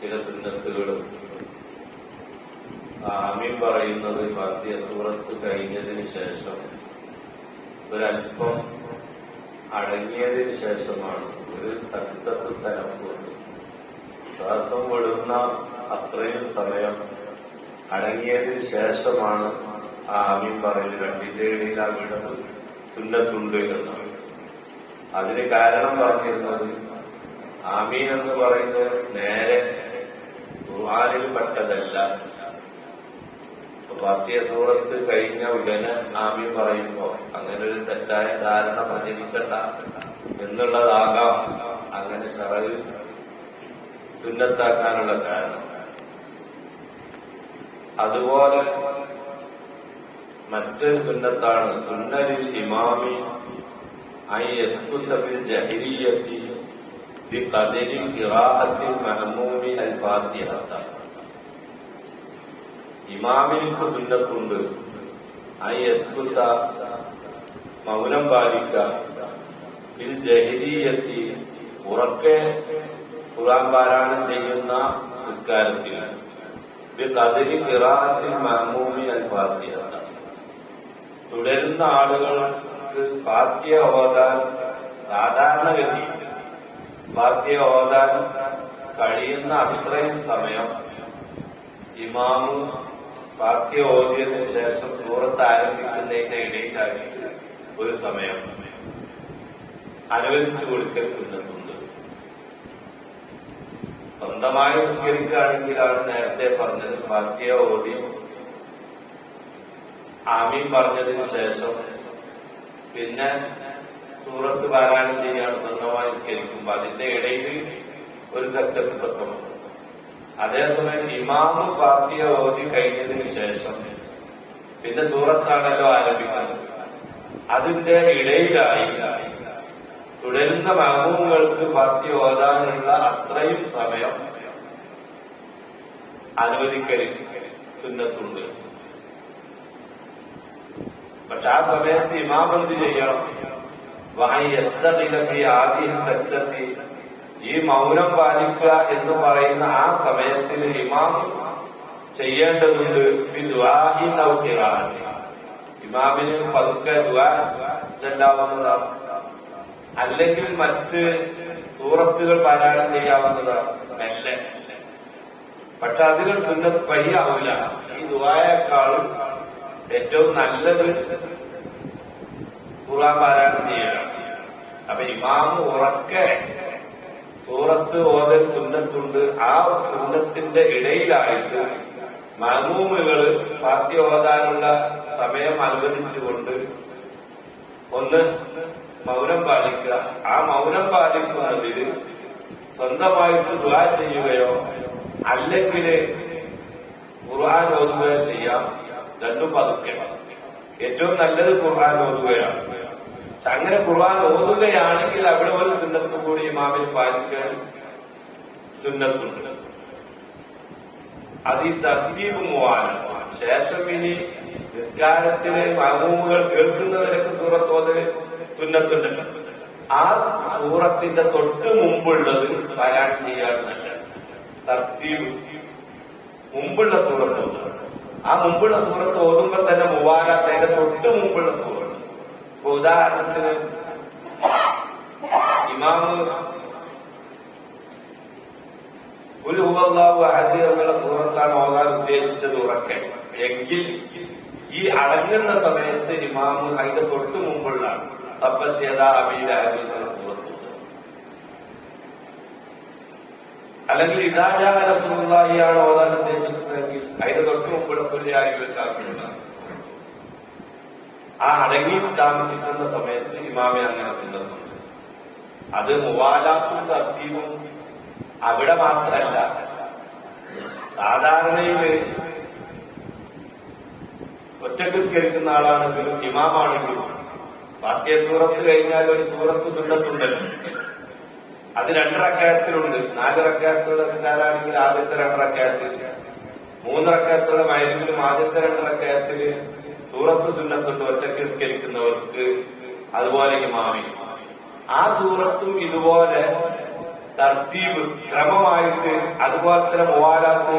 ചില സുന്നത്തുകളും ആമീൻ പറയുന്നത് ഫാത്തിയ സൂറത്ത് കഴിഞ്ഞതിന് ശേഷം ഒരല്പം അടങ്ങിയതിന് ശേഷമാണ്. ഒരു സത്തത്ത് തലപ്പുറത്ത് ശ്വാസം വിടുന്ന അത്രയും സമയം അടങ്ങിയതിന് ശേഷമാണ് ആ ആമീൻ പറയുന്നത്. രണ്ടിന്റെ ആ വിടവ് സുന്നത്തുണ്ട് എന്നാണ്. അതിന് കാരണം പറഞ്ഞിരുന്നത് ആമീൻ എന്ന് പറയുന്നത് നേരെ ഖുർആനിൽ പെട്ടതല്ല ഫാത്തിയ സൂറത്ത് കഴിഞ്ഞ ഉടനെ ആമി പറയുമ്പോ അങ്ങനെ ഒരു തെറ്റായ ധാരണ പ്രചരിക്കണ്ട എന്നുള്ളതാകാം അങ്ങനെ ഷറയിൽ സുന്നത്താക്കാനുള്ള കാരണം. അതുപോലെ മറ്റൊരു സുന്നത്താണ് സുന്നരിൽ ഇമാമി ഐ ജഹിരിയത്തി ജഹരിയത്തി ഖിറാഅത്തിൽ മഹ്മൂമി അൽ ഫാത്തിഹത്ത ഇമാമിനിക്ക് സുന്നത്തുണ്ട്. ഐ യസ്കുത്ത മൗനം പാലിക്ക. ഫിൽ ജഹരിയത്തി ഉറക്കെ ഖുർആൻ പാരായണം ചെയ്യുന്ന നിസ്കാരത്തിൽ. ബിഖദരി ഖിറാഅത്തിൽ മഹമൂമി അൽ ഫാത്തിഹത്ത തുടരുന്ന ആളുകൾക്ക് ഫാത്തിയ ഓതാൻ സാധാരണഗതി ഫാത്തിയ ഓതാൻ കഴിയുന്ന അത്രയും സമയം ഇമാമു ഫാത്തിയ ഓതിയതിനു ശേഷം സൂറത്ത് ആരംഭിക്കുന്നതിന്റെ ഇടയിലായിട്ട് ഒരു സമയം അനുവദിച്ചു കൊടുക്കൽ സുന്നത്തുണ്ട് സ്വന്തമായി നിസ്കരിക്കുകയാണെങ്കിലാണ് നേരത്തെ പറഞ്ഞത് ഫാത്തിയ ഓതി ആമീൻ പറഞ്ഞതിന് ശേഷം പിന്നെ സൂറത്ത് പാരായണം ചെയ്യാണ് സ്വന്തമായി സ്കരിക്കുമ്പോൾ അതിന്റെ ഇടയിൽ ഒരു സെക്ടർ തത്വമുണ്ട് അതേസമയം ഇമാമ് ഫാത്തിയ ഓതി കഴിഞ്ഞതിന് ശേഷം പിന്നെ സൂറത്താണല്ലോ ആരംഭിക്കുന്നത്. അതിന്റെ ഇടയിലായി തുടരുന്ന മഹമൂങ്ങൾക്ക് ഫാത്തിയ ഓതാനുള്ള അത്രയും സമയം അനുവദിക്കരുത് സുന്നത്തുണ്ട്. പക്ഷെ ആ സമയത്ത് ഇമാം എന്ത് ചെയ്യണം? ഈ മൗനം പാലിക്കുക എന്ന് പറയുന്ന ആ സമയത്തിൽ ഇമാം ചെയ്യേണ്ടതുണ്ട്. ഇമാമിന് പതുക്കെ ചെല്ലാവുന്നതാണ് അല്ലെങ്കിൽ മറ്റ് സൂറത്തുകൾ പാരായണം ചെയ്യാവുന്നതാണ് മെല്ലെ. പക്ഷെ അതിൽ സുന്നത്ത് പയ്യാവൂല ഈ ദുവായേക്കാളും ഏറ്റവും നല്ലത് കുറാൻ പാരായണം ചെയ്യണം അപ്പൊ ഇമാമ് ഉറക്കെ സൂറത്ത് ഓതൽ സുന്നത്തുണ്ട്. ആ സുന്നത്തിന്റെ ഇടയിലായിട്ട് മഹമൂമുകൾ പാർട്ടി ഓതാനുള്ള സമയം അനുവദിച്ചുകൊണ്ട് ഒന്ന് മൗനം പാലിക്കുക. ആ മൗനം പാലിക്കുന്നതിൽ സ്വന്തമായിട്ട് ദുആ ചെയ്യുകയോ അല്ലെങ്കിൽ ഖുർആൻ ഓതുകയോ ചെയ്യാം. രണ്ടും പതുക്കെ. ഏറ്റവും നല്ലത് ഖുർആൻ ഓതുകയാണ്. അങ്ങനെ ഖുർആൻ ഓതുകയാണെങ്കിൽ അവിടെ ഒരു സുന്നത്ത് കൂടി ഇമാമിൽ പാലിക്കാൻ സുന്നത്തുണ്ട്. അത് ഈ തർത്തീബ് ശേഷം ഇനി നിസ്കാരത്തിന് മഹൂമുകൾ കേൾക്കുന്നവരൊക്കെ സൂറത്ത് സുന്നത്തുണ്ട് ആ സൂറത്തിന്റെ തൊട്ട് മുമ്പുള്ളത് പാരായണം ചെയ്യാറുണ്ട് തർത്തീബ് മുമ്പുള്ള സൂറത്ത് ആ മുമ്പുള്ള സൂറത്ത് ഓതുമ്പോൾ തന്നെ മുബാരാത്ത് അതിന്റെ തൊട്ട് മുമ്പുള്ള സൂറത്ത് ഇപ്പൊ ഉദാഹരണത്തിന് ഇമാമ് അഹദ് എന്നുള്ള സൂറത്താണ് ഓതാൻ ഉദ്ദേശിച്ചത് ഉറക്കെ. എങ്കിൽ ഈ അടങ്ങുന്ന സമയത്ത് ഇമാമ് അതിന്റെ തൊട്ട് മുമ്പുള്ള തപ്പൽ ചെയ്ത അബീല അബി എന്നുള്ള സൂറത്ത്. അല്ലെങ്കിൽ ഇതാജാ റസൂലുള്ളാഹിയാണ് ഓതാൻ ഉദ്ദേശിക്കുന്നതെങ്കിൽ അതിന്റെ തൊട്ട് മുമ്പുള്ള പുല്യാരികൾക്കാക്കുന്നുണ്ട് ആ അടങ്ങി താമസിക്കുന്ന സമയത്ത് ഇമാമെ അങ്ങനെ സുന്നത്തുണ്ട് അത് മുവാലാത്തും തർത്തീവും അവിടെ മാത്രമല്ല സാധാരണയിൽ ഒറ്റയ്ക്ക് സ്കരിക്കുന്ന ആളാണെങ്കിലും ഇമാമാണെങ്കിലും ഫാത്തിയ സൂറത്ത് കഴിഞ്ഞാൽ ഒരു സൂറത്ത് സുന്നത്തുണ്ടല്ലോ. അത് രണ്ടറക്കായത്തിലുണ്ട് നാല് റക്കായത്തുള്ള ആദ്യത്തെ രണ്ടറക്കായത്തിൽ മൂന്ന് റക്കായത്തുള്ള ആദ്യത്തെ രണ്ടറക്കായത്തിൽ സൂറത്ത് സുന്നത്തുണ്ട് ഒറ്റയ്ക്ക് നിസ്കരിക്കുന്നവർക്ക് അതുപോലെ ഇമാമി ആ സൂറത്തും ഇതുപോലെ തർത്തീബ് ക്രമമായിട്ട് അതുപോലെ തന്നെ മുവാലാത്ത്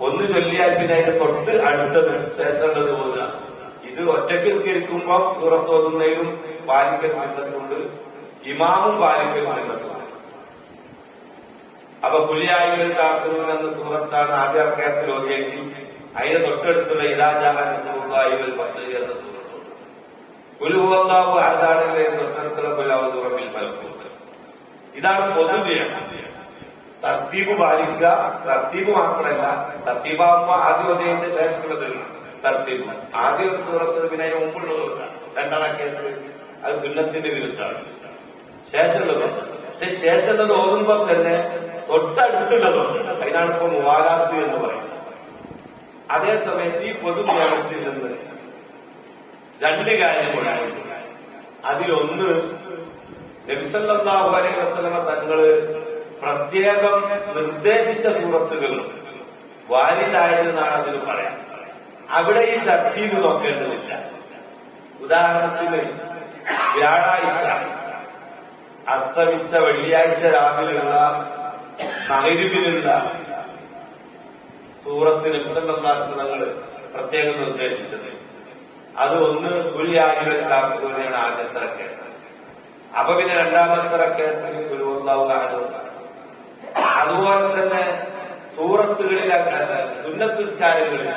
ഒന്ന് ചൊല്ലിയാൽ പിന്നെ അതിന്റെ തൊട്ട് അടുത്തത് ശേഷമുള്ളത് പോവുക ഇത് ഒറ്റയ്ക്ക് നിസ്കരിക്കുമ്പോൾ സൂറത്ത് ഓതുന്നതിനും പാലിക്കൽ സുന്നത്തുണ്ട്. ഇമാമും പാലിക്കൽ സുന്നത്തുണ്ട് അപ്പൊ പുലിയായികൾ കാക്കുന്നു എന്ന സൂറത്താണ് ആദ്യ അർക്കയത്തിൽ ഓതിയെങ്കിൽ അതിന് തൊട്ടടുത്തുള്ള ഇതാണ് പൊതുവേ തർത്തീബ് പാലിക്കുക തർത്തീബ് മാത്രമല്ല തർത്തീബാകുമ്പോ ആദ്യ ശേഷമുള്ള ശേഷമുള്ളത് തർത്തീബ്. ആദ്യ സൂറത്ത് പിന്നെ അതിന് മുമ്പുള്ളത് രണ്ടണക്കേത്ത് അത് സുന്നത്തിന്റെ വിരുദ്ധാണ് ശേഷമുള്ളത് പക്ഷെ ശേഷമുള്ളത് ഓതുമ്പോ തന്നെ തൊട്ടടുത്തുള്ളതുണ്ട് അതിനാണ് ഇപ്പൊ മുവാലാത്ത് എന്ന് പറയുന്നത്. അതേ സമയത്ത് ഈ പൊതു നിയമത്തിൽ നിന്ന് രണ്ട് കാര്യങ്ങളുണ്ട് അതിലൊന്ന് നബിസല്ലാഹു അലൈഹി വസ്ലമ തങ്ങൾ പ്രത്യേകം നിർദ്ദേശിച്ച സൂറത്തുകളും വാലിദായതെന്നാണ് അതിന് പറയാം അവിടെ ഈ തട്ടീവ് നോക്കേണ്ടതില്ല. ഉദാഹരണത്തിന് വ്യാഴാഴ്ച അസ്തമിച്ച വെള്ളിയാഴ്ച രാവിലെയുള്ള മകരിവിലുള്ള സൂറത്തിന് നബിസല്ലാഹു പ്രത്യേകം നിർദ്ദേശിച്ചത്. അത് ഒന്ന് കാക്കുവിനെയാണ് ആദ്യത്തെ റക്കേറ്റ് അപ്പൊ പിന്നെ രണ്ടാമത്തെ റക്കേറ്റ് ഗുരുവന്താവുക അതുപോലെ തന്നെ സൂറത്തുകളിൽ സുന്നത്തിസ്കാരങ്ങളിൽ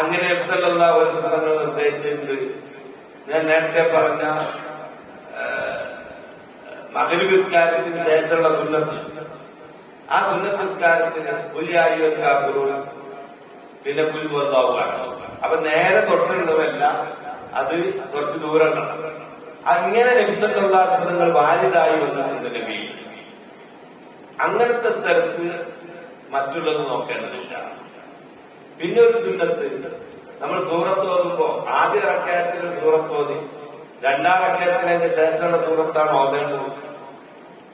അങ്ങനെ എഫ്സലുള്ള ഒരു സ്ഥലങ്ങൾ നിർദ്ദേശിച്ചിട്ടുണ്ട്. ഞാൻ നേരത്തെ പറഞ്ഞ മകരവിസ്കാരത്തിന് ശേഷമുള്ള സുന്നത്ത്. ആ സുന്നത്തിസ്കാരത്തിന് പുലിയായുവൽ കാക്കുറും പിന്നെ പുൽവന്താവുകയാണ് അപ്പൊ നേരെ തൊട്ടുള്ളതല്ല അത് കുറച്ച് ദൂരം അങ്ങനെ ലഭിച്ചിട്ടുള്ള നിങ്ങൾ വാലിതായി വന്നിട്ടുണ്ട് നബി. അങ്ങനത്തെ സ്ഥലത്ത് മറ്റുള്ളത് നോക്കേണ്ടതില്ല. പിന്നെ ഒരു സുന്നത്ത് നമ്മൾ സൂറത്ത് ഓതുമ്പോ ആദ്യ റക്കായത്തിൽ സൂറത്ത് ഓതി. രണ്ടാം റക്കായത്തിന് അതിന്റെ ശേഷമുള്ള സൂറത്താണ് ഓതേണ്ടത്.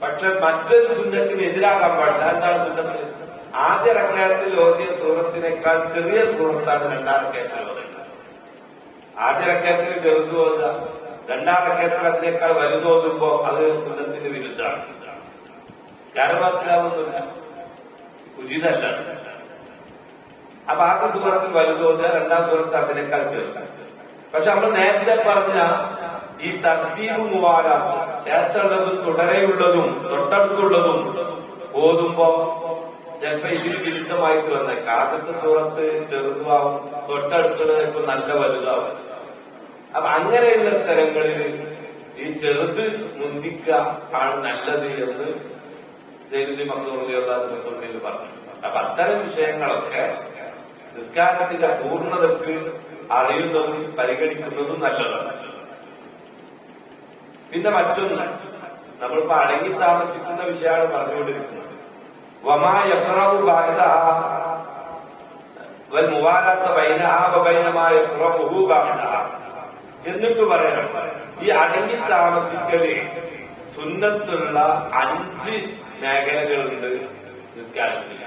പക്ഷെ മറ്റൊരു സുന്നത്തിന് എതിരാകാൻ പാടില്ല. എന്താണ് സുന്നത്ത്? ആദ്യ റക്കായത്തിൽ ഓതിയ സൂറത്തിനേക്കാൾ ചെറിയ സൂറത്താണ് രണ്ടാം റക്കായത്തിൽ ആദ്യ റക്കായത്തിൽ ചെറുത് രണ്ടാം റക്കായത്തിൽ അതിനേക്കാൾ വലുതോതുമ്പോ അത് സുന്നത്തിന് വിരുദ്ധമാണ്. ജ്ഞാനമാക്കിലാവുന്നില്ല ഉചിതല്ല. അപ്പൊ ആദ്യ സൂറത്തിൽ വലുതോതുക രണ്ടാം സൂറത്ത് അതിനേക്കാൾ ചെറുതാണ് പക്ഷെ നമ്മൾ നേരത്തെ പറഞ്ഞ ഈ തർത്തീബ് മുവാലാത്ത് ശേഷമുള്ളതും തുടരെയുള്ളതും തൊട്ടടുത്തുള്ളതും ഓതുമ്പോ ചിലപ്പോ ഇതിന് വിരുദ്ധമായിട്ട് വന്ന. ആദ്യത്തെ സൂറത്ത് ചെറുതാവും തൊട്ടടുത്തത് ഇപ്പൊ നല്ല വലുതാവും. അപ്പൊ അങ്ങനെയുള്ള സ്ഥലങ്ങളിൽ ഈ ചെറുത് മുന്തിക്കുക ആണ് നല്ലത് എന്ന് ജയിലി മക്കളുള്ള പറഞ്ഞു അപ്പൊ അത്തരം വിഷയങ്ങളൊക്കെ നിസ്കാരത്തിന്റെ പൂർണതക്ക് അറിയുന്നതും പരിഗണിക്കുന്നതും നല്ലതാണ്. പിന്നെ മറ്റൊന്ന് നമ്മളിപ്പോ അടങ്ങി താമസിക്കുന്ന വിഷയമാണ് പറഞ്ഞുകൊണ്ടിരിക്കുന്നത്. എന്നിട്ട് പറയണം ഈ അടങ്ങി താമസിക്കൽ സുന്നത്തുള്ള അഞ്ച് മേഖലകളുണ്ട് നിസ്കാരത്തിൽ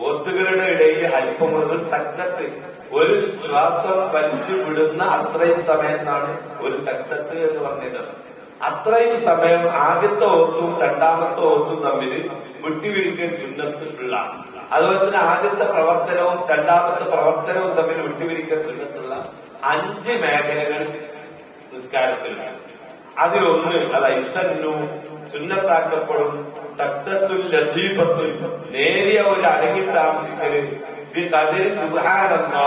ഓത്തുകളുടെ ഇടയിൽ അല്പം ഒരു സക്തത്ത് ഒരു ശ്വാസം വലിച്ചു വിടുന്ന അത്രയും സമയത്താണ് ഒരു സക്തത്ത് എന്ന് പറഞ്ഞത് അത്രയും സമയം ആദ്യത്തെ ഓത്തും രണ്ടാമത്തെ ഓത്തും തമ്മിൽ വിട്ടുവീഴ്ക്കൽ സുന്നത്തുള്ള അതുപോലെ തന്നെ ആദ്യത്തെ പ്രവർത്തനവും രണ്ടാമത്തെ പ്രവർത്തനവും തമ്മിൽ വിട്ടുപിരിക്കൽ സുന്നത്തുള്ള അഞ്ച് മേഖലകൾ നിസ്കാരത്തിലുണ്ട്. അതിലൊന്ന് അത് ഐസന്നു സുന്നത്താക്കപ്പെടും. സക്തത്തുൽ ലത്തീഫത്തുൽ നേരിയ ഒരു അടങ്ങി താമസിക്കൽ. സുഹാനന്ദാ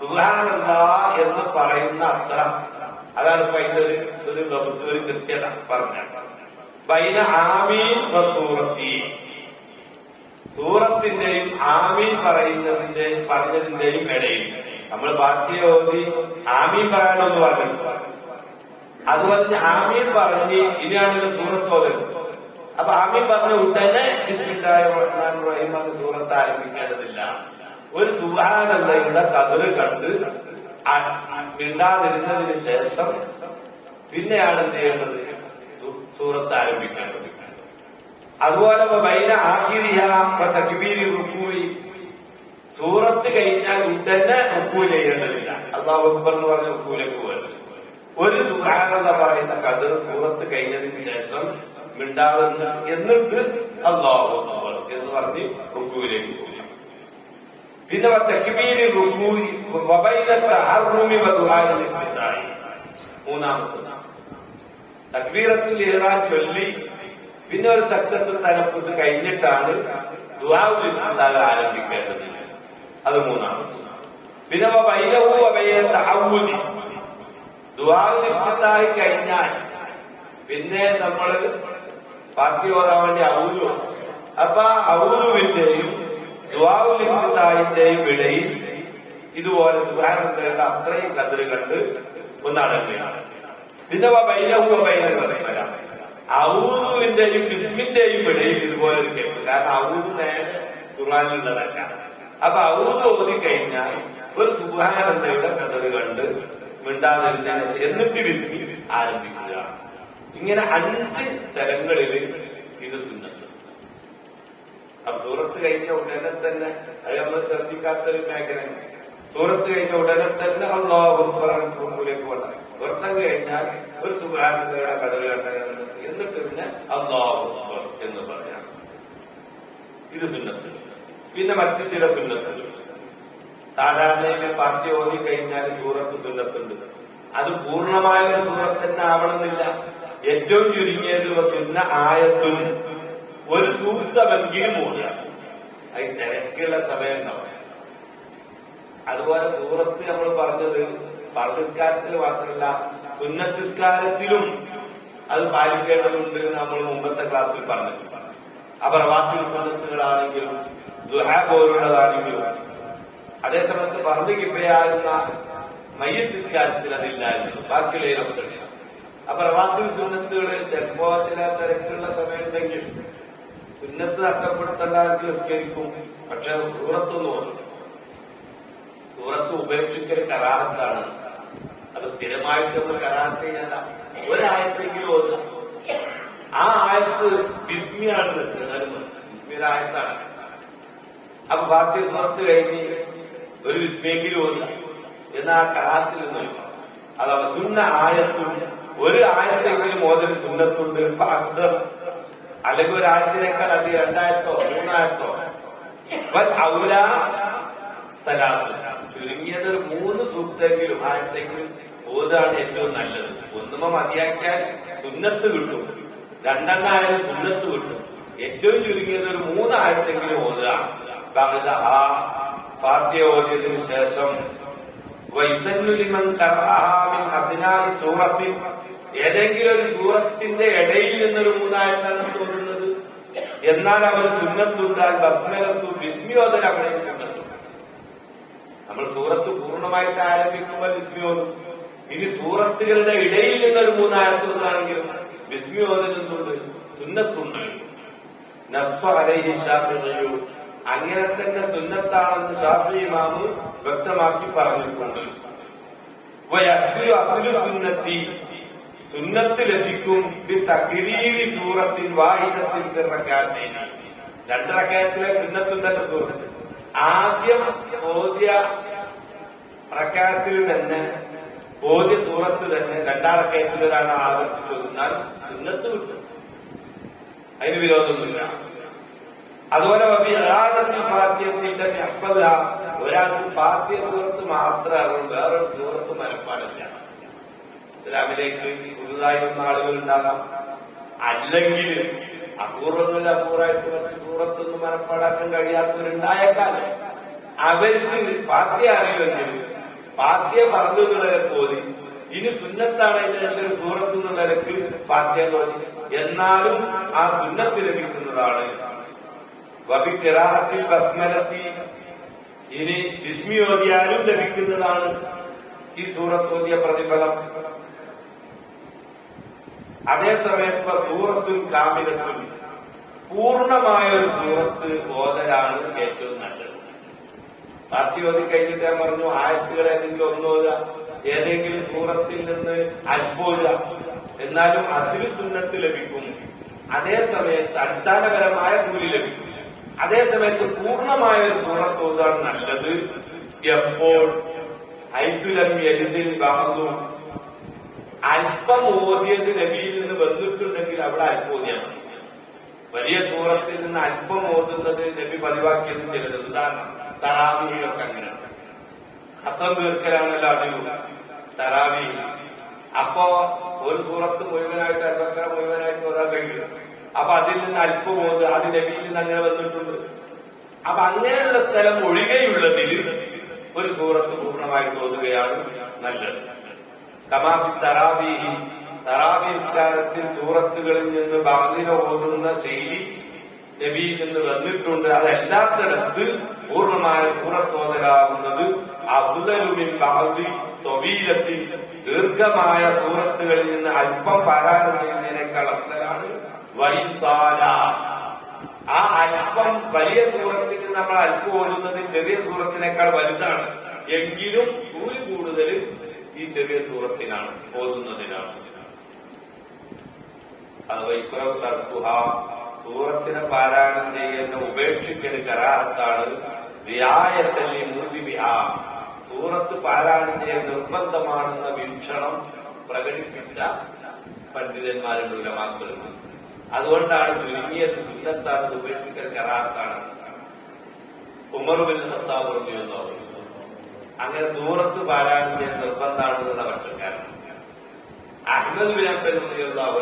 സുഹാനന്ദാ എന്ന് പറയുന്ന അത്ര അതാണ് ഇപ്പൊ അതിന്റെ ഒരു ഒരു ഒരു കൃത്യത പറഞ്ഞ ബൈന ആമീൻ സൂറത്തി സൂറത്തിന്റെയും ആമീൻ പറയുന്നതിന്റെ പറഞ്ഞതിന്റെയും ഇടയിൽ നമ്മൾ ബാക്കി ഓതി ആമീൻ പറയാനൊന്ന് പറഞ്ഞു അതുപോലെ ആമീൻ പറഞ്ഞ് ഇനിയാണല്ലോ സൂറത്ത് ഓതുന്നത് അപ്പൊ ആമീൻ പറഞ്ഞ ഉടനെ റഹ്മാൻ റഹീം എന്ന സൂറത്ത് ആരംഭിക്കേണ്ടതില്ല. ഒരു സുഹാനന്ദയുടെ കതിര് കണ്ട് മിണ്ടാതിരുന്നതിന് ശേഷം പിന്നെയാണ് എന്ത് ചെയ്യേണ്ടത്? സൂറത്ത് ആരംഭിക്കേണ്ടത്. അതുപോലെ ബൈന ആഹിരിയ തക്ബീരി സൂറത്ത് കഴിഞ്ഞാൽ ഉടനെ റുക്കൂ ചെയ്യേണ്ടതില്ല. അള്ളാഹു അക്ബർ എന്ന് പറഞ്ഞ റുക്കൂലേക്ക് പോകരുത് ഒരു സുഖാനന്ദ പറയുന്ന കതിർ സൂറത്ത് കഴിഞ്ഞതിന് ശേഷം മിണ്ടാതെ എന്നിട്ട് അള്ളാഹു അക്ബർ എന്ന് പറഞ്ഞ് റുക്കൂലേക്ക് പോകും പിന്നെ വധുഹാരി മൂന്നാമത്തെ. തക്ബീറത്തിൽ ഇഹ്റാം ചൊല്ലി. പിന്നെ ഒരു സക്തത്തിൽ തനപ്പുസ് കഴിഞ്ഞിട്ടാണ് ദുവാവുണ്ടാകാൻ ആരംഭിക്കേണ്ടത്. അത് മൂന്നാമത് പിന്നെ വൈലവും അഭയത്തെ ഔദി ദുവാവിഷ്ടായി കഴിഞ്ഞാൽ പിന്നെ നമ്മൾ പാർട്ടി ഓതാൻ വേണ്ടി ഔദു അപ്പൊ ഔദുവിന്റെയും ദുവാവുലിഫ്തായിന്റെയും ഇടയിൽ ഇതുപോലെ സുഹാനന്ദയുടെ അത്രയും കതിര് കണ്ട് ഒന്നടങ്ങുകയാണ് പിന്നെ ബൈലഹു ബൈന പരസ്പര ഔദുവിന്റെയും ബിസ്മിന്റെയും ഇടയിൽ ഇതുപോലെ ഒരു കേൾക്കും കാരണം ഔദു നേരെ ഖുർആാനിലുള്ളതല്ല. അപ്പൊ ഔദ് ഓതി കഴിഞ്ഞാൽ ഒരു സുഹാനന്ദയുടെ കതിര് കണ്ട് മിണ്ടാതിരുന്ന എന്നിട്ട് ബിസ്മി ആരംഭിക്കുക. ഇങ്ങനെ അഞ്ച് സ്ഥലങ്ങളിൽ ഇത് സുന്നത്ത്. അപ്പൊ സൂറത്ത് കഴിഞ്ഞ ഉടനെ തന്നെ അത് നമ്മൾ ശ്രദ്ധിക്കാത്തൊരു മേഖല. സൂറത്ത് കഴിഞ്ഞ ഉടനെ തന്നെ അള്ളാഹു റൂമിലേക്ക് വന്നത് വൃത്തം കഴിഞ്ഞാൽ ഒരു സുഖാനന്ദയുടെ കഥകൾ എന്നിട്ട് പിന്നെ അള്ളാഹു എന്ന് പറയാം. ഇത് സുന്നത്ത്. പിന്നെ മറ്റു ചില സുന്നത്തുകൾ. സാധാരണയിൽ പാർട്ടി ഓതി കഴിഞ്ഞാൽ സൂറത്ത് സുന്നത്തുണ്ട്. അത് പൂർണമായ ഒരു സൂറത്ത് തന്നെ ആവണമെന്നില്ല. ഏറ്റവും ചുരുങ്ങിയത് സുന്ന ആയത്തും ഒരു സൂക്തമെങ്കിലും ഓടുക അത് തിരക്കുള്ള സമയം ഉണ്ടാവും അതുപോലെ സൂറത്ത് നമ്മൾ പറഞ്ഞത് പർദിസ്കാരത്തിൽ മാത്രമല്ല സുന്നത്തിസ്കാരത്തിലും അത് പാലിക്കേണ്ടതുണ്ട് നമ്മൾ മുമ്പത്തെ ക്ലാസ്സിൽ പറഞ്ഞിട്ടുണ്ട്. അപ്പൊ വാക്കിൽ സുന്നത്തുകളാണെങ്കിലും ദുഹ പോലുള്ളതാണെങ്കിലും അതേസമയത്ത് പറഞ്ഞു കിപ്പയാകുന്ന മയ്യത്തിസ്കാരത്തിൽ അതില്ലായിരുന്നു ബാക്കിയുള്ളതിലൊക്കെ. അപ്പൊ റവാത്തിൽ സുന്നത്തുകൾ ചിലപ്പോ ചില തിരക്കുള്ള സമയമുണ്ടെങ്കിൽ സുന്നത്ത് നഷ്ടപ്പെടുത്തേണ്ടവർക്ക് നിസ്കരിക്കും പക്ഷെ സൂറത്തൊന്നും പറഞ്ഞു സൂറത്ത് ഉപേക്ഷിക്കൽ കരാറത്താണ് അത് സ്ഥിരമായിട്ട് നമ്മൾ കരാറത്ത് ചെയ്യണ്ട ഒരായത്തെങ്കിലും ഓതുക ആ ആയത്ത് ബിസ്മിയാണ് ബിസ്മിയുടെ അപ്പൊ ബാക്കി സുഹൃത്ത് കഴിഞ്ഞ് ഒരു വിസ്മയെങ്കിലും ഓതുക എന്ന ആ കറാത്തിൽ നിന്ന് അഥവാ സുന്ന ആയത്തും ഒരു ആയത്തെങ്കിലും ഓതൽ സുന്നത്തുണ്ട്. അക്തർ അല്ലെങ്കിൽ ഒരു ആയിരത്തിനേക്കാൾ അധികം രണ്ടായിരത്തോ മൂന്നായിരത്തോ. ഔല ചുരുങ്ങിയത് ഒരു മൂന്ന് സൂക്തെങ്കിലും ആയിരത്തെങ്കിലും ഓതാണ് ഏറ്റവും നല്ലത്. ഒന്നുമ മതിയാക്കാൻ സുന്നത്ത് കിട്ടും. രണ്ടെണ്ണായാലും സുന്നത്ത് കിട്ടും. ഏറ്റവും ചുരുങ്ങിയത് ഒരു മൂന്നായിരത്തെങ്കിലും ഓതുക. കവിത ആ ഫാത്തിയ ഓതിയതിനു ശേഷം വൈസന്നുലിമൻ കറാമിൻ അതിനായി സൂറത്തിൽ ഏതെങ്കിലും ഒരു സൂറത്തിന്റെ ഇടയിൽ നിന്നൊരു മൂന്നായത്താണ് തോന്നുന്നത്. എന്നാൽ അവർ സുന്നത്തുണ്ടാൽ ഭസ്മകത്തു വിസ്മിയോധന അവിടെ സുന്നത്തു. നമ്മൾ സൂറത്ത് പൂർണമായിട്ട് ആരംഭിക്കുമ്പോൾ വിസ്മിയോധം ഇനി സൂറത്തുകളുടെ ഇടയിൽ നിന്നൊരു മൂന്നായത്തൊന്നാണെങ്കിലും വിസ്മിയോദനുണ്ട് സുന്നത്തുണ്ട്. നസ്ഫ അലൈഹി ഷാഫിയു അങ്ങനെ തന്നെ സുന്നത്താണെന്ന് ഷാഫി ഇമാമ് വ്യക്തമാക്കി പറഞ്ഞിട്ടുണ്ട്. അസ്ലു സുന്നത്തി. സുന്നത്ത് ലഭിക്കും സൂറത്തിൽ വാഹിദത്തിൽ റക്കാത്തേനി രണ്ടറക്കായത്തിലെ സുന്നത്തുണ്ടല്ലോ സൂറത്ത്. ആദ്യം ഓദ്യ റക്കാത്തിൽ തന്നെ ഓദ്യ സൂറത്ത് തന്നെ രണ്ടാറക്കയത്തിൽ ഒരാൾ ആവർത്തിച്ചൊന്നാൽ സുന്നത്ത് കിട്ടും. അതിന് വിരോധമൊന്നുമില്ല. അതുപോലെ ഒരാൾക്ക് ഫാത്യ സൂറത്ത് അറിയൂ വേറൊരു സൂറത്ത് മനപ്പാടില്ല ഇസ്ലാമിലേക്ക് പുതുതായി വന്ന ആളുകൾ ഉണ്ടാകാം. അല്ലെങ്കിൽ അപൂർവങ്ങളിൽ അപൂർവമായിട്ട് മറ്റു സൂറത്തൊന്നും മനപ്പാടാക്കാൻ കഴിയാത്തവരുണ്ടായേക്കാൽ അവർക്ക് പാത്യ അറിയുമെങ്കിൽ ഫാത്യ പറഞ്ഞുകളെ പോതി ഇനി സുന്നത്താണ് അതിന്റെ ശേഷം സൂറത്ത് നിലയ്ക്ക് ഫാത്യ തോന്നി എന്നാലും ആ സുന്നത്ത് ലഭിക്കുന്നതാണ്. വബിക്കിറാഹത്തിൽ ഭസ്മരത്തി ഇനി വിസ്മി ഓതിയാലും ലഭിക്കുന്നതാണ് ഈ സൂറത്ത് ഓതിയ പ്രതിഫലം. അതേസമയത്ത് സൂറത്തുൽ കാമിലത്തുൽ പൂർണമായ ഒരു സൂറത്ത് ഓതലാണ് ഏറ്റവും നല്ലത്. ബാക്കി ഓതി കഴിഞ്ഞിട്ട് ഞാൻ പറഞ്ഞു ആയത്തുകൾ ഏതെങ്കിലും ഒന്നോതുക ഏതെങ്കിലും സൂറത്തിൽ നിന്ന് അൽപ്പോഴുക എന്നാലും അസിൽ സുന്നത്ത് ലഭിക്കും. അതേ സമയത്ത് അടിസ്ഥാനപരമായ കൂലി ലഭിക്കും. അതേ സമയത്ത് പൂർണമായ ഒരു സൂറത്ത് ഓതാണ് നല്ലത്. എപ്പോൾ? ഐസുലം എഴുതിൽ ബാഹു അല്പം ഓതിയത് നബിയിൽ നിന്ന് വന്നിട്ടുണ്ടെങ്കിൽ അവിടെ അല്പം ഓതിയാൽ മതി വലിയ സൂറത്തിൽ നിന്ന് അല്പം ഓതുന്നത് നബി പതിവാക്കിയത് ചിലത്. ഉദാഹരണം തറാവിയിലൊക്കെ അങ്ങനെ. ഖത്തം തീർക്കലാണല്ലോ അറിവ്. തറാവി അപ്പോ ഒരു സൂറത്ത് മുഴുവനായിട്ട് അൽബക്ക മുഴുവനായിട്ട് ഓതാൻ കഴിയില്ല. അപ്പൊ അതിൽ നിന്ന് അല്പം ഓത് അത് നബിയിൽ നിന്ന് അങ്ങനെ വന്നിട്ടുണ്ട്. അപ്പൊ അങ്ങനെയുള്ള സ്ഥലം ഒഴികെയുള്ളതിൽ ഒരു സൂറത്ത് പൂർണമായിട്ട് ഓതുകയാണ് നല്ലത്. കമാഫി തറാവീഹി. തറാബി നിസ്കാരത്തിൽ സൂറത്തുകളിൽ നിന്ന് ബാധിര ഓതുന്ന ശൈലി നബി നിന്ന് വന്നിട്ടുണ്ട്. അതല്ലാത്തിടത്ത് പൂർണമായ സൂറത്ത് ഓതലാകുന്നത് അഫുദലുമിൻ ബാധി തൊവീലത്തിൽ ദീർഘമായ സൂറത്തുകളിൽ നിന്ന് അല്പം പാരായണം ചെയ്യുന്നതിനേക്കാൾ അഫ്സലാണ് വൈതാല ആ അല്പം വലിയ സൂറത്തിൽ നമ്മൾ അല്പം ഓരുന്നത് ചെറിയ സൂറത്തിനേക്കാൾ വലുതാണ്. എങ്കിലും കൂലി കൂടുതൽ ഈ ചെറിയ സൂറത്തിനാണ് ഓതുന്നതിനാണ്. അത് വൈക്കുറവ് തർക്കുഹ സൂറത്തിനെ പാരായണം ചെയ്യുന്ന ഉപേക്ഷിക്കൽ കരാഹത്താണ് റിയായത്തല്ലി മൂജിബിഹ സൂറത്ത് പാരായണം ചെയ്യാൻ നിർബന്ധമാണെന്ന വീക്ഷണം പ്രകടിപ്പിച്ച പണ്ഡിതന്മാരുടെ ഉലമാക്കളുണ്ട് അതുകൊണ്ടാണ് ചുരുങ്ങിയത് സുന്നത്താണ് ഉപേക്ഷിക്കൽ കരാഹത്താണ് ബിൻ സത്താവ് പറഞ്ഞിരുന്നു അങ്ങനെ സൂറത്ത് പാരായണത്തിന് നിർബന്ധമാണെന്നുള്ള പക്ഷക്കാരൻ അഹമ്മദ് റളിയല്ലാഹു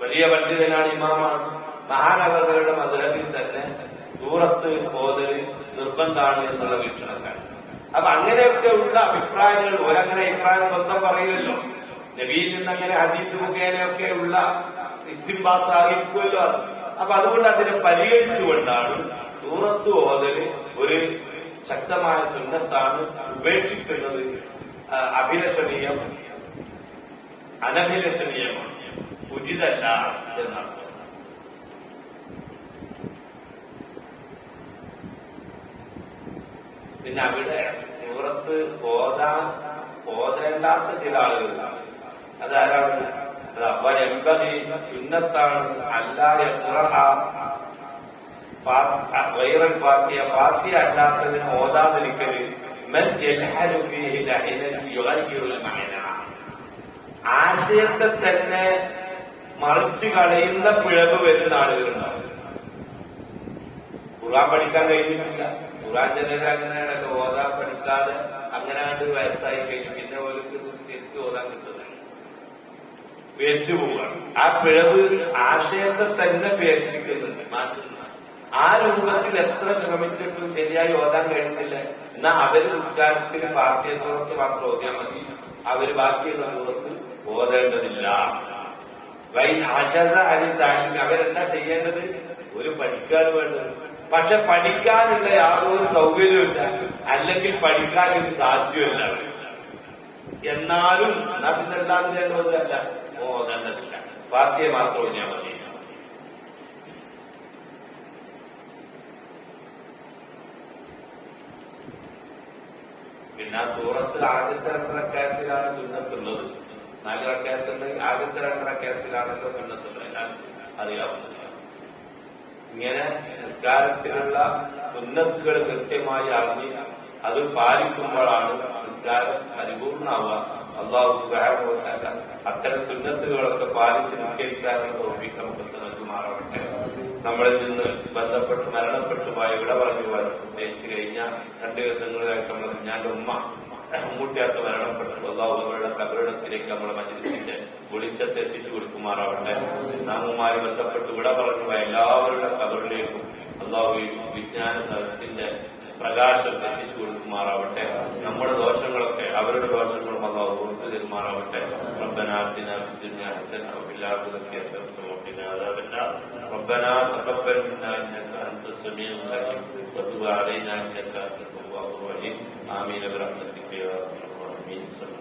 വലിയ പണ്ഡിതനാണ് ഇമാമാണ്. മഹാനഗറുടെ മധുരത്തിൽ തന്നെ സൂറത്ത് ഓതൽ നിർബന്ധമാണ് എന്നുള്ള വീക്ഷണക്കാരൻ. അപ്പൊ അങ്ങനെയൊക്കെ ഉള്ള അഭിപ്രായങ്ങൾ ഒരങ്ങനെ അഭിപ്രായം സ്വന്തം പറയില്ലല്ലോ. നബിയിൽ നിന്നങ്ങനെ അങ്ങനെ മുഖേനയൊക്കെ ഉള്ള ഇസ്തിംബാത്ത് അത്. അപ്പൊ അതുകൊണ്ട് അതിനെ പരിഗണിച്ചുകൊണ്ടാണ് സൂറത്ത് ഓതൽ ഒരു ശക്തമായ സുന്നത്താണ് ഉപേക്ഷിക്കുന്നത്. അഭിലഷണീയം അനഭിലഷണീയമാണ് ഉചിതല്ല എന്നാണ്. പിന്നെ അവിടെ സൂറത്ത് ഓതാൻ ഓതേണ്ടാത്ത ചില ആളുകളാണ് അതാരാണ്? അത് അവരെമ്പതി സുന്നത്താണ്. അല്ല വൈറൽ പാർട്ടിയ പാർട്ടി അല്ലാത്തതിന് ഓതാതിരിക്കൽ ആശയത്തെ തന്നെ മറിച്ചു കളയുന്ന പിഴവ് വരുന്ന ആളുകളുണ്ടാവും. ഖുർആൻ പഠിക്കാൻ കഴിഞ്ഞിട്ടില്ല. ഖുർആൻ ചിലർ അങ്ങനെയാണല്ലോ ഓതാ പഠിക്കാതെ അങ്ങനെ കണ്ട് വയസ്സായി കഴിഞ്ഞു. പിന്നെ ഓർക്ക് ശരിക്കും ഓതാൻ കിട്ടുന്നില്ല. വെച്ചു പോവുകയാണ്. ആ പിഴവ് ആശയത്തെ തന്നെ പേരിപ്പിക്കുന്നുണ്ട് മാറ്റുന്നു ആ രൂപത്തിൽ എത്ര ശ്രമിച്ചിട്ടും ശരിയായി ഓതാൻ കഴിയുന്നില്ല എന്നാ അവർ നിസ്കാരത്തിന് പാർട്ടിയ സുഹൃത്ത് മാത്രം ഓതിയാൽ മതി. അവർ ബാക്കിയുള്ള സുഹൃത്ത് ഓതേണ്ടതില്ല. വൈ അജത താലിം അവരെന്താ ചെയ്യേണ്ടത്? ഒരു പഠിക്കാൻ വേണ്ടത്. പക്ഷെ പഠിക്കാനുള്ള യാതൊരു സൗകര്യമില്ല അല്ലെങ്കിൽ പഠിക്കാൻ ഇത് സാധ്യമല്ല എന്നാലും എന്നാ പിന്നെ എല്ലാത്തിനല്ല ഓതേണ്ടതില്ല. പാർട്ടിയെ മാത്രം ഓതിയാൽ മതി. പിന്നെ ആ സൂറത്ത് ആദ്യത്തെ രണ്ടരക്കയത്തിലാണ് സുന്നത്തുള്ളത്. നാല് റക്കായത്തുണ്ട്. ആദ്യത്തെ രണ്ടരക്കയത്തിലാണല്ലോ സുന്നത്തുള്ളത്. എല്ലാം അറിയാവുന്നത് ഇങ്ങനെ നിസ്കാരത്തിലുള്ള സുന്നത്തുകൾ കൃത്യമായി അറിഞ്ഞ് അത് പാലിക്കുമ്പോഴാണ് നിസ്കാരം പരിപൂർണമാവുക. അള്ളാഹു സുഖാനുഭവത്തല്ല അത്തരം സുന്നത്തുകളൊക്കെ പാലിച്ച് നിസ്കരിക്കാനുള്ള തോൽപ്പിക്ക് നമുക്ക് നൽകുമാറാവട്ടെ. നമ്മളിൽ നിന്ന് ബന്ധപ്പെട്ട് മരണപ്പെട്ടു പോയ ഇവിടെ പറഞ്ഞു ജയിച്ചു കഴിഞ്ഞ രണ്ട് ദിവസങ്ങളിലായിട്ട് നമ്മൾ ഞാൻ ഉമ്മ മമ്മൂട്ടിയാർക്ക് മരണപ്പെട്ടു. അള്ളാഹു കബറിടത്തിലേക്ക് നമ്മൾ മജിലിസിന്റെ വിളിച്ചത്ത് എത്തിച്ചു കൊടുക്കുമാറാവട്ടെ. നാമുമായി ബന്ധപ്പെട്ട് ഇവിടെ പറഞ്ഞു പോയ എല്ലാവരുടെ കബറിലേക്കും അള്ളാഹു വിജ്ഞാന സദസ്സിന്റെ പ്രകാശം എത്തിച്ചു കൊടുക്കുമാറാവട്ടെ. നമ്മുടെ ദോഷങ്ങളൊക്കെ അവരുടെ ദോഷങ്ങളും അള്ളാഹു കൊടുത്തു തരുമാറാവട്ടെ. പ്രബനാർത്തിനെ ഹസന എല്ലാവർക്കും وفي الآخرة حسنة وقنا عذاب النار ربنا تقبل منا إنك أنت السميع العليم وتب علينا إنك أنت التواب الرحيم آمين برحمتك يا أرحم الراحمين صلى الله